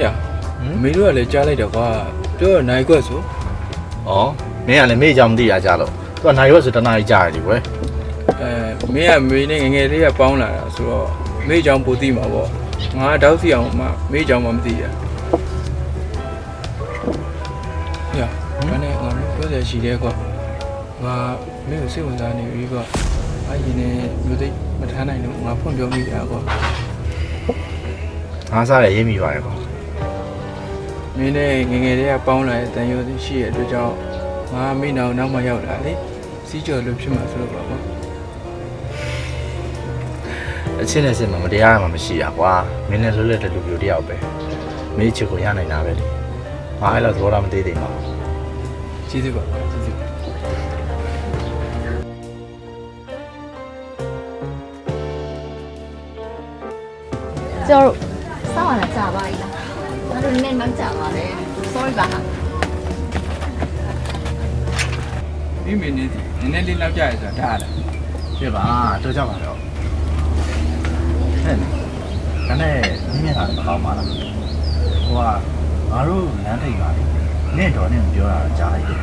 ဟဲ့အမေတို့ကလည်းကြားလိုက်တော့ကွာပြောရနိုင်ခွက်ဆိုဩမင်းကလည်းမေ့ကြောင်မသိရကြလို့သူကနိုင်ရွက်ဆိုတနားကြီးကြားရတယ်ကွယ်အဲမင်းကမေနဲ့ငယ်ငယ်လေးကပေါင်းလာတာဆိုတော့မေကြောင်ပိုသိမှာပေါ့ငါတောက်စီအောင်မှမေကြောင်မှမသိရဟဲ့ဘာနဲ့ငါပြောတယ်ရှိတယ်ကွာငါမင်းကိုစိတ်ဝင်စားနေပြီကွာအရင်နဲ့မျိုးသိမထားနိုင်လို့ငါဖွင့်ပြောမိတာကွာငါစားရရေးမိပါတယ်ကွာ မင်းနဲ့ငယ်ငယ်လေးကပေါင်းလာတဲ့တန်ရုံးရှိရဲ့အတွက်ကြောင့်ငါမင်းနောက်နောက်မှရောက်လာလေစီးကြော်လို့ဖြစ်မှာဆိုတော့ပါကွာအချင်းနဲ့စင်မှာမတရားမှမရှိရကွာမင်းနဲ့လွတ်လပ်တဲ့လူမျိုးတယောက်ပဲမေ့ချစ်ကိုရနိုင်တာပဲလေငါအဲ့လိုသဘောထားမသေးသေးပါဘူးကျေးဇူးပါကျေးဇူးပါကျော်တို့စောင့်ရတာကြာပါပြီလားငါ တို့နည်းနည်းနောက်ကြာပါလေ sorry ပါဟာမိမိနေနည်းနည်းလေးနောက်ကြရဆိုတာဒါလားပြပါတော့ကြပါတော့ဟဲ့ဒါနဲ့မင်းမျက်နှာမကောင်းပါလားဟိုကငါတို့လမ်းထိပ်ပါလေနင့်တော်နဲ့ပြောတာကြားလိုက်တယ်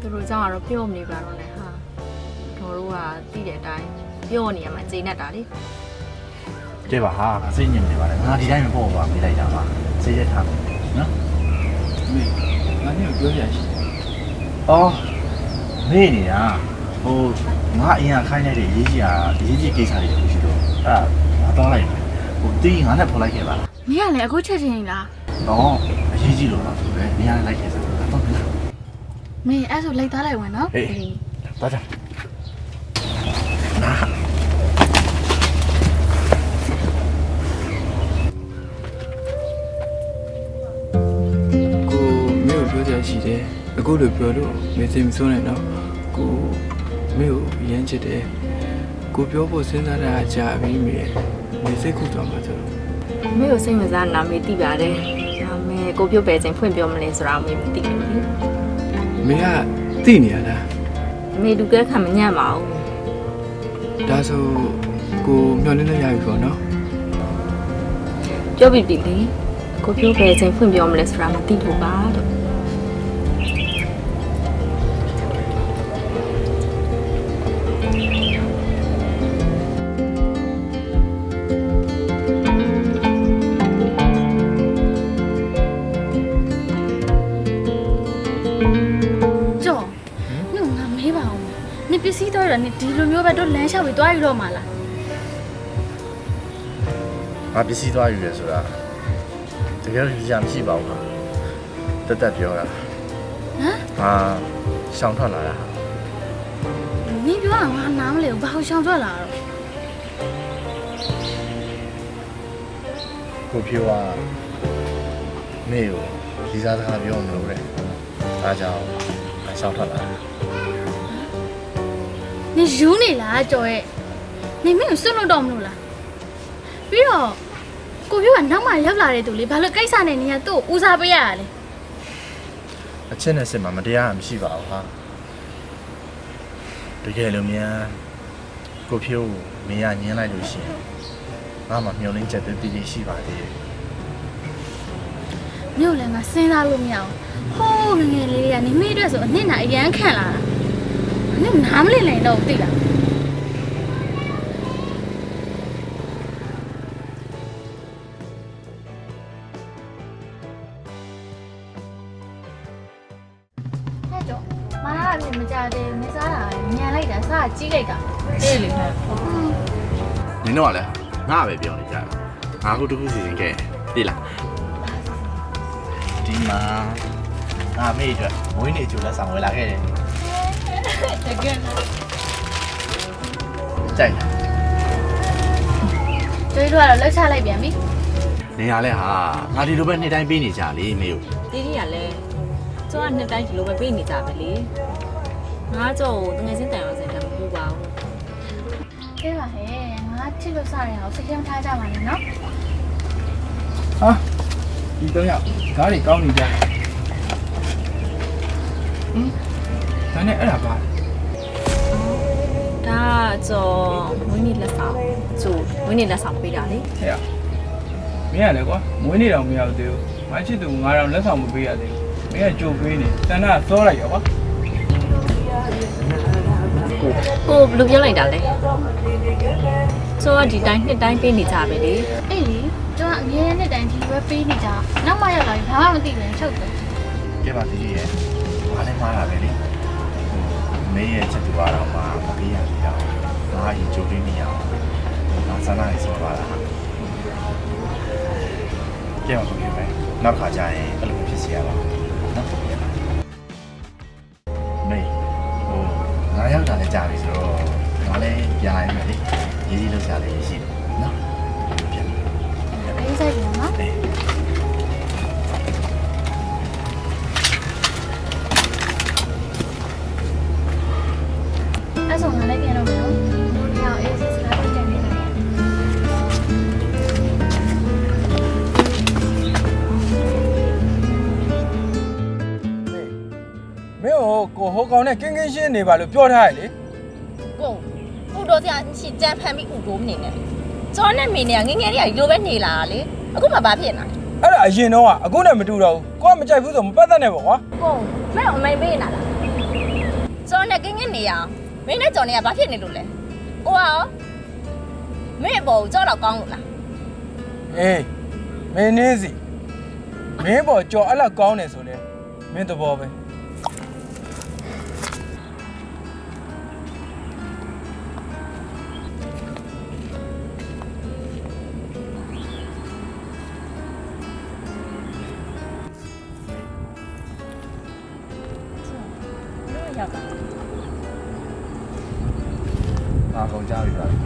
သူတို့ကြောင့်ကတော့ပြောမနေပါတော့နဲ့ဟာတော်တို့ကတည်တဲ့အတိုင်းပြောနေရမှာချိန်နဲ့တာလေ တဲ့ပါဟာစိတ်ညစ်နေပါလေငါဒီတိုင်းမပေါ့ပါမေးလိုက်တာပါစိတ်ရထားမယ်နော်မိငါနဲ့ပြောရရှိတယ်အော်မေးနေတာဟိုငါအရင်ကခိုင်းလိုက်တဲ့ရေးကြီးอ่ะရေးကြီးကိစ္စတွေတခုရှိတော့အဲ့ဒါငါတော့လိုက်မယ်ဟိုတီးငါနဲ့ဖော်လိုက်ခဲ့ပါလားမင်းကလည်းအခုချက်ချင်းလားတော့အရေးကြီးလို့တော့ဆိုပဲနေရာလိုက်ခဲ့စမ်းတော့မလားမင်းအဲ့ဆိုလိုက်သားလိုက်ဝင်နော်ဟေးတော့ကြ မင်းကိုပြောရရှိတယ်အခုလိုပြောလို့မင်းစိတ်မဆိုးနဲ့နော်ကိုမင်းကိုရမ်းချစ်တယ်ကိုပြောဖို့စဉ်းစားတာကြာပြီမေမင်းစိတ်ခုသွားမှာဆိုတော့မေကိုစိတ်ဝင်စားနာမေသိပါတယ်ဒါပေမဲ့ကိုပြုတ်ပဲချိန်ဖွင့်ပြောမလဲဆိုတာမေမသိဘူးလေမင်းကသိနေရလားမေလူကဲခံမညံ့ပါဘူးဒါဆိုကိုမျောလင်းနေရပြီပေါ့နော်ပြောပြီးပြီလေကိုပြုတ်ပဲချိန်ဖွင့်ပြောမလဲဆိုတာမသိဘူးပါလို့ ကြော်နင်ကငါမေးပါအောင်နင်ပစ္စည်းတော့ရနင်ဒီလိုမျိုးပဲတော့လမ်းလျှောက်ပြီးသွားယူတော့မှာလားငါပစ္စည်းသွားယူရဲဆိုတာတကယ်လို့ကြာမရှိပါဘူးတက်တက်ပြောတာဟမ်ငါရှောင်ထွက်လာတာန င်ပြောတာငါနားမလဲဘူးဘာလို့ရှောင်ထွက်လာတော့ကိုဖြိုးကမေကိုဒီစားစကားပြောမလို့တဲ့အားကြောင့်ငါရှောင်ထွက်လာတာနင်ယူနေလားကြော်ရဲ့နင်မင်းကိုစွန့်လို့တော့မလို့လားပြီးတော့ကိုပြောကနောက်မှရောက်လာတဲ့သူလေဘာလို့ကိစ္စနဲ့နင်ကသူ့ကိုဦးစားပေးရတာလဲအချက်နဲ့စစ်မှာမတရားမရှိပါဘူးဟာ တကယ်လို့များကိုဖြိုးကိုမင်းရညင်းလိုက်လို့ရှိရင်ငါမှမျောလင်းချက်တည်းတည်တည်ရှိပါသေးတယ်မြို့လည်းငါစဉ်းစားလို့မရအောင်ဟိုးငယ်ငယ်လေးတွေကနင်မေးအတွက်ဆိုအနှစ်နာအရန်ခံလာတာနင်နားမလည်နိုင်တော့ဘူးသိလား က်တာစားကြီးလိုက်တာအေးလေဟဲ့နင်တို့ကလည်းငါပဲပြောနေကြတာငါခုတစ်ခုစီစဉ်ခဲ့တယ်လားဒီမှာငါမေ့အတွက်မွေးနေ့ကျူလက်ဆောင်ဝယ်လာခဲ့တယ်တကယ်လားကြိုက်လားကျွေးတော့တော့လှုပ်ချလိုက်ပြန်ပြီနေရလဲဟာငါဒီလိုပဲနေ့တိုင်းပေးနေကြလေမေကိုတီးကြီးကလည်းကျောင်းကနှစ်တိုင်းဒီလိုပဲပြေးနေကြပဲလေငါကျော်ကိုတငယ်ချင်းတန်အော ကဲပါဟဲ့ငါချစ်လို့စားရအောင်စိတ်ထဲမထားကြပါနဲ့နော်ဟာဒီတော့ရောက်ဓာတ်တွေကောင်းနေကြတယ်ဟင်ဒါနဲ့အဲ့ဒါပါဒါကကျော်ဝင်းနေလက်ဆောင်ကျိုးဝင်းနေလက်ဆောင်ပေးတာလေဟဲ့ရမင်းကလည်းကွာမွေးနေတော့မရဘူးသေးဘူးမချစ်သူ9000လက်ဆောင်မပေးရသေးဘူးမင်းကကြိုပေးနေတဏ္ဍစောလိုက်ရောကွာ ကိုဘယ်လိုပြောလိုက်တာလဲဆိုတော့ဒီတိုင်းနှစ်တိုင်းပေးနေကြပဲလေအေးလေကျန်ကအမြဲတမ်းတိုင်ဒီပဲပေးနေကြနောက်မှရောက်လာရင်ဘာမှမသိဘူးချုပ်တယ်ကဲပါတီကြီးရဲ့ဘာလဲမှားတာပဲလေမင်းရဲ့ချက်သူကတော့မှမပေးရသေးတော့ငါအရင်ကြိုပေးနေရအောင်ငါစမ်းလိုက်ဆိုပါလားကဲပါကိုပြမယ်နောက်ခါကျရင်အဲ့လိုဖြစ်စီရပါနော် ရောက်တာလည်းကြာပြီဆိုတော့ငါလည်းပြန်လာရမယ်လေရေးကြီးလောက်စားလေးရှိတယ်နော်ပြန်အေးဆိုင်ပြန်နော် အေး ဟိုကောင်နဲ့ကင်းကင်းရှင်းနေပါလို့ပြောထားရလေကိုဥတော်ကြာရှိကြမ်းဖန်ပြီးဥတော်မနေနဲ့ကျောင်းနဲ့မင်းနဲ့ငငယ်လေးကဒီလိုပဲနေလာတာလေအခုမှဘာဖြစ်နေအဲ့ဒါအရင်တော့ကအခုနဲ့မတူတော့ဘူးကိုကမကြိုက်ဘူးဆိုမပတ်သက်နဲ့ပေါ့ကွာကိုမင်းအမိန်ပေးနေတာလားကျောင်းနဲ့ငငယ်နေရအောင်မင်းနဲ့ကျော်နေကဘာဖြစ်နေလို့လဲကိုကရောမင်းအပေါ်ကျော်တော့ကောင်းလို့လားအေးမင်းနေစီမင်းပေါ်ကြော်အဲ့လောက်ကောင်းနေဆိုလေမင်းသဘောပဲ ငါကုန်ကြပြီပါပြီ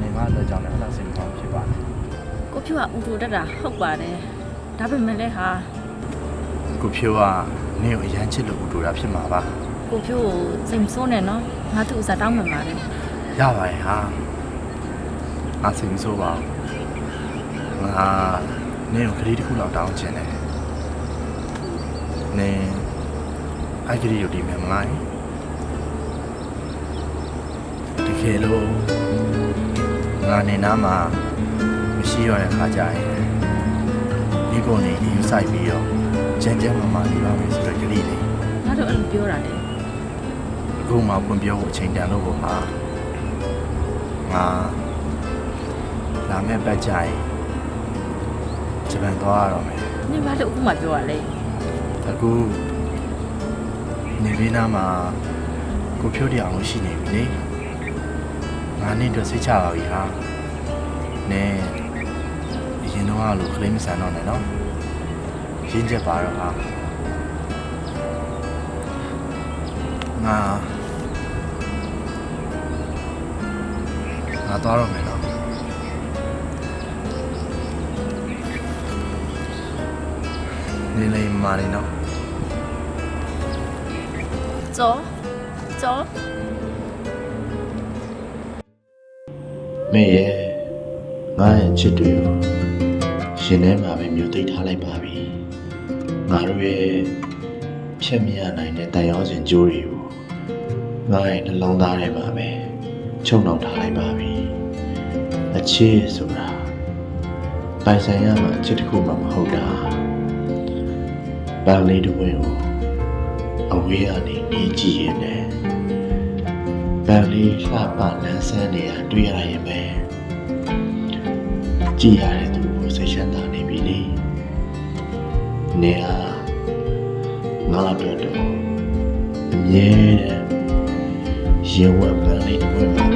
နေမအတွက်ကြောင့်လည်းအဲ့လောက်စိတ်မကောင်းဖြစ်ပါတယ်ကိုဖြူကဥတူတက်တာဟုတ်ပါတယ်ဒါပေမဲ့လည်းဟာကိုဖြိုးကနင့်ကိုအရန်ချစ်လို့ဦးတူတာဖြစ်မှာပါကိုဖြူကိုစိတ်မဆိုးနဲ့နော်ငါသူ့ဥစားတောင်းမှန်ပါတယ်ရပါရဲ့ဟာငါစိတ်မဆိုးပါဘူးငါနင့်ကိုကလေးတစ်ခုလောက်တောင်းချင်တယ်နင်အဲ့ကလေးကိုဒီမှာမလိုက် တကယ်လို့ငါနေနာမှာမရှိရတဲ့ခါကြရင်ဒီကိုနေဒီယူဆိုင်ပြီးတော့ကျန်ကျန်မမနေပါမယ်ဆိုတော့ကလေးလေးငါတို့အဲ့လိုပြောတာလေအခုမှဖွင့်ပြောဖို့အချိန်တန်လို့ပေါ့ဟာငါလာမယ့်ပတ်ကြရင်ဂျပန်သွားရတော့မယ်နင်ဘာလို့အခုမှပြောရလဲအခုနေဗီနာမှာကိုဖြိုးတရားလို့ရှိနေပြီလေ ငါနေ့တော့စိတ်ချပါပြီဟာနဲအရင်တော့ကလို့ခလေးမဆန်တော့နဲ့နော်ရင်းချက်ပါတော့ဟာငါငါသွားတော့မယ်နော်နေလေးမာနေနော်ကျော်ကျော် မေရဲ့ငါရဲ့ချစ်တွေကိုရှင်ထဲမှာပဲမြို့သိမ်းထားလိုက်ပါပြီငါတို့ရဲ့ဖြတ်မရနိုင်တဲ့တန်ရောစင်ကြိုးတွေကိုငါရဲ့နှလုံးသားထဲမှာပဲချုပ်နှောင်ထားလိုက်ပါပြီအချစ်ဆိုတာပိုင်ဆိုင်ရမှာအချစ်တစ်ခုမှမဟုတ်တာပန်းလေးတစ်ဝင်းကိုအဝေးကနေနေကြည့်ရင်လည်း ပန်းလေးလှပလန်းဆန်းနေတာတွေ့ရရင်ပဲကြည်ရတဲ့သူကိုစိတ်ချမ်းသာနေပြီလေနေဟာငါအတွက်တော့အမြဲတမ်းရေဝက်ပန်းလေးတစ်ဝင်းပါ